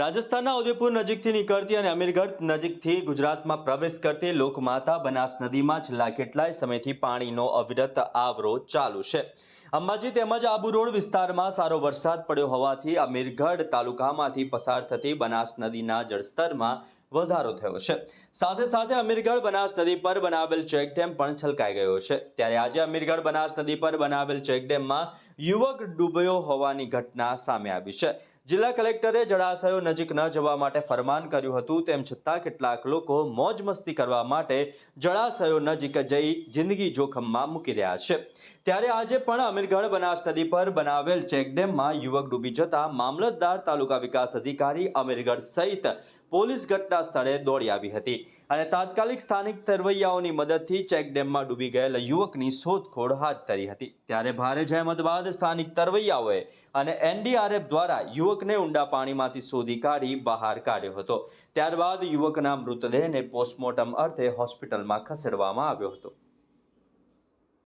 રાજસ્થાનના ઉદયપુર નજીકથી નીકળતી અને અમીરગઢ નજીકથી ગુજરાતમાં પ્રવેશ કરતી લોકમાતા બનાસ નદીમાં છેલ્લા કેટલાય સમયથી પાણીનો અવિરત આવરો ચાલુ છે. અંબાજી તેમજ આબુ રોડ વિસ્તારમાં સારો વરસાદ પડ્યો હોવાથી અમીરગઢ તાલુકામાંથી પસાર થતી બનાસ નદીના જળસ્તરમાં વધારો થયો છે. સાથે સાથે અમીરગઢ બનાસ નદી પર બનાવેલ ચેકડેમ પણ છલકાઈ ગયો છે. ત્યારે આજે અમીરગઢ બનાસ નદી પર બનાવેલ ચેકડેમમાં યુવક ડૂબ્યો હોવાની ઘટના સામે આવી છે. જિલ્લા કલેક્ટરે જળાશયો નજીક ન જવા માટે ફરમાન કર્યું હતું, તેમ છતાં કેટલાક લોકો મોજ મસ્તી કરવા માટે જળાશયો નજીક જઈ જિંદગી જોખમમાં મૂકી રહ્યા છે. ત્યારે આજે પણ અમીરગઢ બનાસ નદી પર બનાવેલ ચેકડેમમાં યુવક ડૂબી જતા મામલતદાર તાલુકા વિકાસ અધિકારી અમીરગઢ સહિત પોલીસ ઘટના સ્થળે દોડી આવી હતી અને તાત્કાલિક સ્થાનિક તરવૈયાઓની મદદથી ચેકડેમમાં ડૂબી ગયેલા યુવકની શોધખોળ હાથ ધરી હતી. ત્યારે ભારે જહેમત બાદ સ્થાનિક તરવૈયાઓએ અને એનડીઆરએફ દ્વારા યુવકને ઊંડા પાણીમાંથી શોધી કાઢી બહાર કાઢ્યો હતો. ત્યારબાદ યુવકના મૃતદેહને પોસ્ટમોર્ટમ અર્થે હોસ્પિટલમાં ખસેડવામાં આવ્યો હતો.